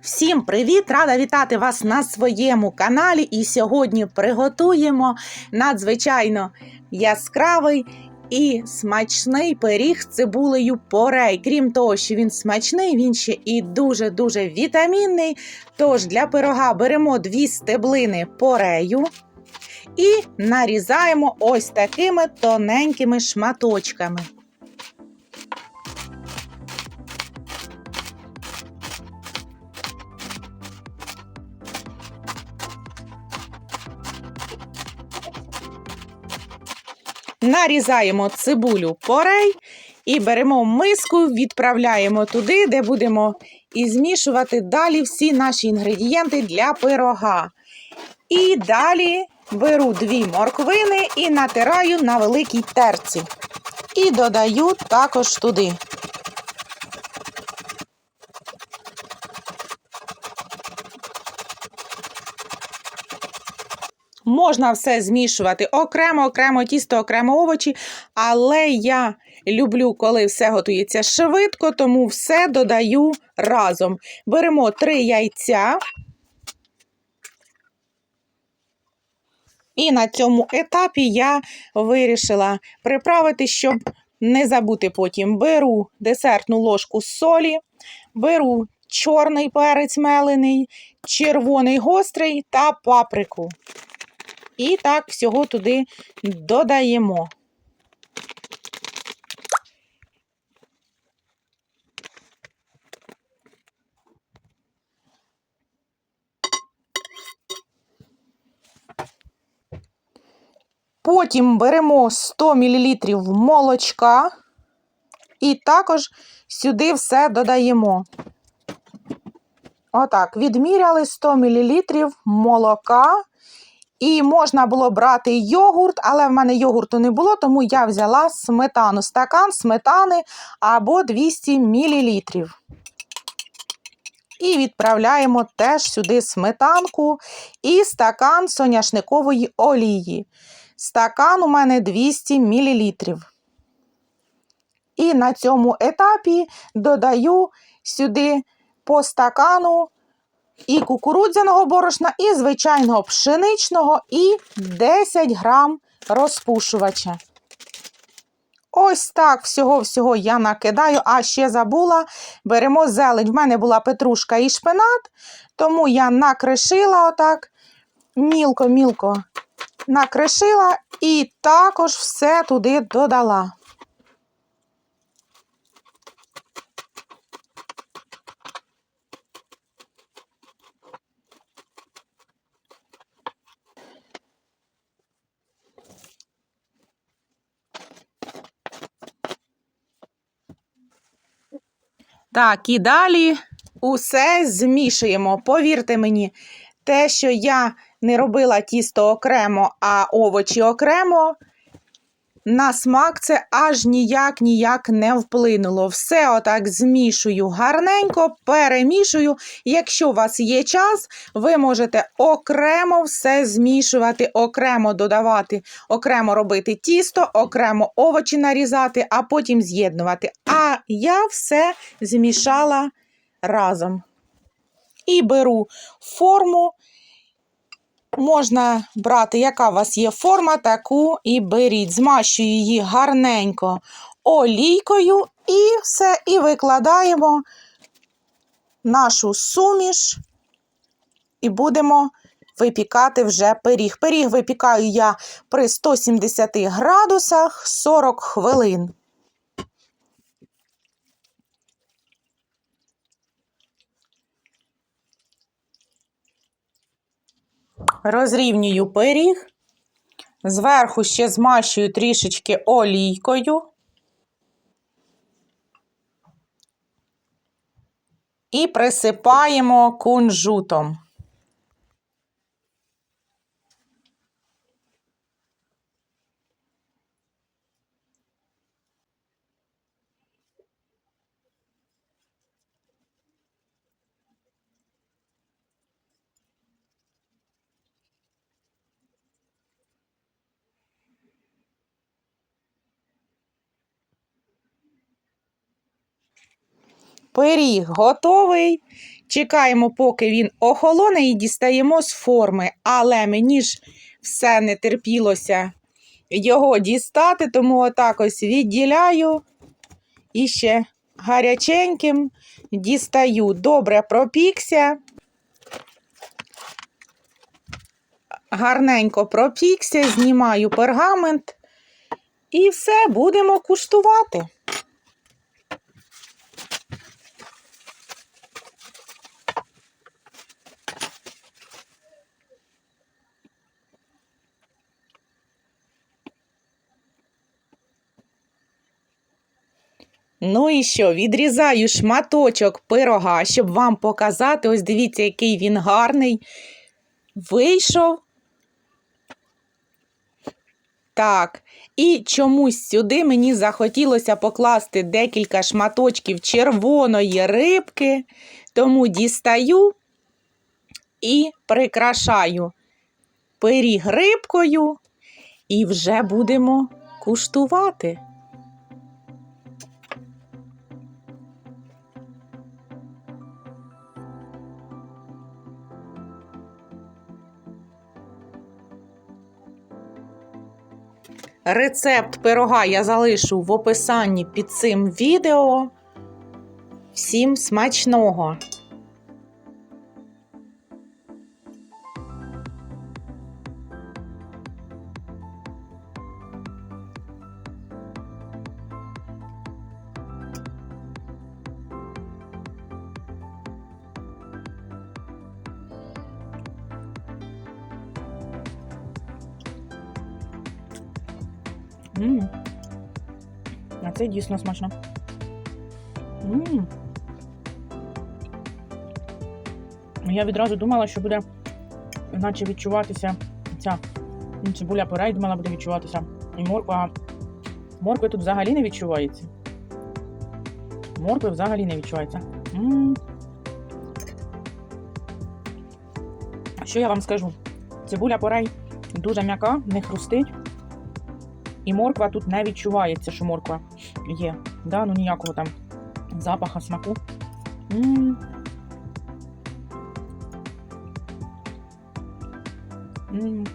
Всім привіт! Рада вітати вас на своєму каналі. І сьогодні приготуємо надзвичайно яскравий і смачний пиріг з цибулею порей. Крім того, що він смачний, він ще і дуже-дуже вітамінний. Тож для пирога беремо дві стеблини порею і нарізаємо ось такими тоненькими шматочками. Нарізаємо цибулю порей і беремо миску, відправляємо туди, де будемо і змішувати далі всі наші інгредієнти для пирога. І далі беру дві морквини і натираю на великій терці. І додаю також туди. Можна все змішувати окремо, окремо тісто, окремо овочі, але я люблю, коли все готується швидко, тому все додаю разом. Беремо три яйця. І на цьому етапі я вирішила приправити, щоб не забути потім. Беру десертну ложку солі, беру чорний перець мелений, червоний гострий та паприку. І так всього туди додаємо. Потім беремо 100 мл молочка і також сюди все додаємо. Отак, відміряли 100 мл молока. І можна було брати йогурт, але в мене йогурту не було, тому я взяла сметану, стакан сметани або 200 мл. І відправляємо теж сюди сметанку і стакан соняшникової олії. Стакан у мене 200 мл. І на цьому етапі додаю сюди по стакану і кукурудзяного борошна, і звичайного пшеничного, і 10 грам розпушувача. Ось так всього-всього я накидаю, а ще забула, беремо зелень. В мене була петрушка і шпинат, тому я накришила отак, мілко-мілко накришила і також все туди додала. Так, і далі усе змішуємо. Повірте мені, те, що я не робила тісто окремо, а овочі окремо, на смак це аж ніяк ніяк не вплинуло. Все отак змішую гарненько, перемішую. Якщо у вас є час, ви можете окремо все змішувати, окремо додавати, окремо робити тісто, окремо овочі нарізати, а потім з'єднувати. А я все змішала разом. І беру форму. Можна брати, яка у вас є форма, таку і беріть. Змащую її гарненько олійкою і все, і викладаємо нашу суміш, і будемо випікати вже пиріг. Пиріг випікаю я при 170 градусах 40 хвилин. Розрівнюю пиріг, зверху ще змащую трішечки олійкою. І присипаємо кунжутом. Пиріг готовий. Чекаємо, поки він охолоне і дістаємо з форми. Але мені ж все не терпілося його дістати, тому отак ось відділяю і ще гаряченьким дістаю. Добре пропікся. Гарненько пропікся, знімаю пергамент і все, будемо куштувати. Ну і що, відрізаю шматочок пирога, щоб вам показати. Ось дивіться, який він гарний. Вийшов. Так, і чомусь сюди мені захотілося покласти декілька шматочків червоної рибки, тому дістаю і прикрашаю пиріг рибкою, і вже будемо куштувати. Рецепт пирога я залишу в описанні під цим відео. Всім смачного! М. А це дійсно смачно. М. Я відразу думала, що буде наче відчуватися ця цибуля пюре, думала, буде відчуватися і морква. Моркви тут взагалі не відчувається. Моркви взагалі не відчувається. М. Що я вам скажу? Цибуля порей дуже м'яка, не хрустить. І морква тут не відчувається, що морква є. Да? Ну ніякого там запаха, смаку. М. М.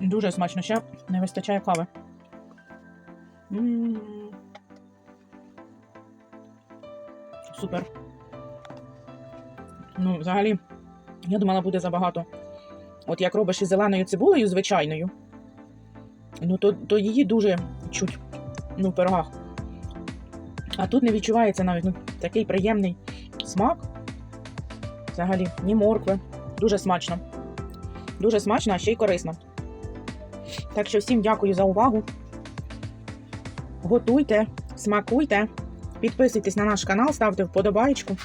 Дуже смачно. Ще не вистачає кави. М. Супер. Ну, взагалі, я думала, буде забагато. От як робиш із зеленою цибулею, звичайною, ну то, то її дуже чуть ну, в пирогах. А тут не відчувається навіть ну, такий приємний смак. Взагалі, ні моркви. Дуже смачно. Дуже смачно, а ще й корисно. Так що всім дякую за увагу. Готуйте, смакуйте, підписуйтесь на наш канал, ставте вподобайку.